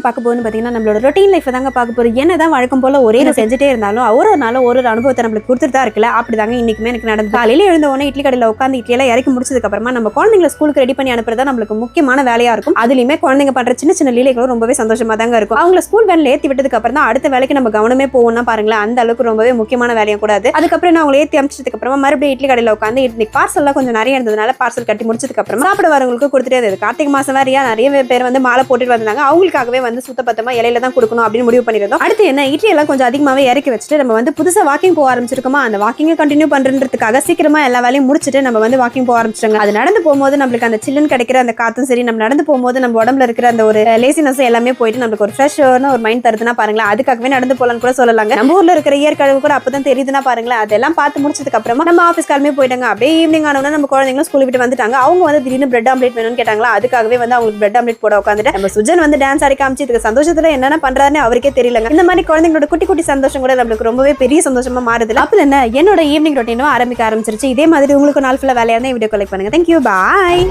என்ன பார்க்க போகுதுன்னு பார்த்தீங்கன்னா நம்மளோட ரொட்டீன் லைஃப் தாங்க பார்க்க போகிறோம் என்ன தான் வழக்கம் போல ஒரே நான் செஞ்சுட்டே இருந்தாலும் ஒரு நாளும் ஒரு ஒரு அனுபவத்தை நம்மளுக்கு கொடுத்துட்டு இருக்குல்ல? அப்படி தாங்க இன்னைக்குமே எனக்கு நடந்து காலையில எழுந்த உடனே இட்லி கடையில் உட்காந்து இட்லி எல்லாம் இறக்கி முடிச்சதுக்கு அப்புறமா நம்ம குழந்தைங்களை ஸ்கூலுக்கு ரெடி பண்ணி அனுப்புறது நம்மளுக்கு முக்கியமான வேலையா இருக்கும். அதுலயுமே குழந்தைங்க பண்ற சின்ன சின்ன லீலைகளும் ரொம்பவே சந்தோஷமா தாங்க இருக்கும். அவங்கள ஸ்கூல் வேன்ல ஏத்தி விட்டதுக்கு அப்புறம் தான் அடுத்த வேலைக்கு நம்ம கவனமே போவோம்னா பாருங்களேன் அந்த அளவுக்கு ரொம்பவே முக்கியமான வேலையும் கூடாது. அதுக்கப்புறம் நான் அவங்களை ஏத்தி அமிச்சதுக்கு அப்புறமா மறுபடியும் இட்லி கடையில் உட்காந்து இன்னைக்கு பார்சல்லாம் கொஞ்சம் நிறைய இருந்ததுனால பார்சல் கட்டி முடிச்சதுக்கு அப்புறமா சாப்பிட வரவங்களுக்கு கொடுத்துட்டே இருந்தது. கார்த்திகை மாசம் வேறையா நிறைய பேர் வந்து மாலை போட்டுட்டு வந்தாங்க. அவங்களுக்காகவே வந்து சுத்த பத்தமா இலையில தான் கொடுக்கணும் அப்படின்னு முடிவு பண்ணிருந்தோம் அடுத்து என்ன இட்லி எல்லாம் கொஞ்சம் அதிகமாவே இறக்கி வச்சுட்டு நம்ம வந்து புதுசா வாக்கிங் போக ஆரம்பிச்சிருக்கோமா? அந்த வாக்கிங்கை கண்டினியூ பண்றதுக்காக சீக்கிரமா எல்லா வேலையும் முடிச்சுட்டு நம்ம வந்து வாக்கிங் போக ஆரம்பிச்சிருங்க அது நடந்து போகும்போது நம்மளுக்கு அந்த சில்லுன்னு கிடைக்கிற அந்த காத்தும் சரி நம்ம நடந்து போகும்போது நம்ம உடம்புல இருக்கிற அந்த ஒரு லேசினஸ் எல்லாமே போயிட்டு நம்மளுக்கு ஒரு ஃப்ரெஷ்ஷான ஒரு மைண்ட் தருதுன்னா பாருங்களேன் அதுக்காகவே நடந்து போகலான்னு கூட சொல்லலாங்க. நம்ம ஊர்ல இருக்கிற இயற்கை கூட அப்பதான் தெரியுதுன்னா பாருங்களேன் அதெல்லாம் பார்த்து முடிச்சதுக்கு அப்புறமா நம்ம ஆஃபீஸ் கிளம்பி போயிட்டாங்க. அப்படியே ஈவினிங் ஆனவங்க நம்ம குழந்தைங்களும் ஸ்கூல் விட்டு வந்துட்டாங்க. அவங்க வந்து திடீர்னு பிரெட் ஆம்லேட் வேணும்னு கேட்டாங்களா? அதுக்காகவே வந்து அவங்களுக்கு பிரெட் ஆம்லேட் போட உட்காந்துட்டு நம்ம சுஜன் வந்து டான்ஸ் ஆடி காமிச்சு இதுக்கு சந்தோஷத்துல என்னென்ன பண்றாருன்னு அவருக்கே தெரியலங்க. இந்த மாதிரி குழந்தைங்களோட குட்டி குட்டி சந்தோஷம் கூட நம்மளுக்கு ரொம்பவே பெரிய சந்தோஷமா மாறுது அப்ப என்ன என்னோட ஈவினிங் ரொட்டீனும் ஆரம்பிக்க ஆரம்பிச்சிருச்சு. இதே மாதிரி உங்களுக்கு நாள் ஃபுல்லா வேலையா இருந்தா வீடியோ கலெக்ட் பண்ணுங்க. Thank you bye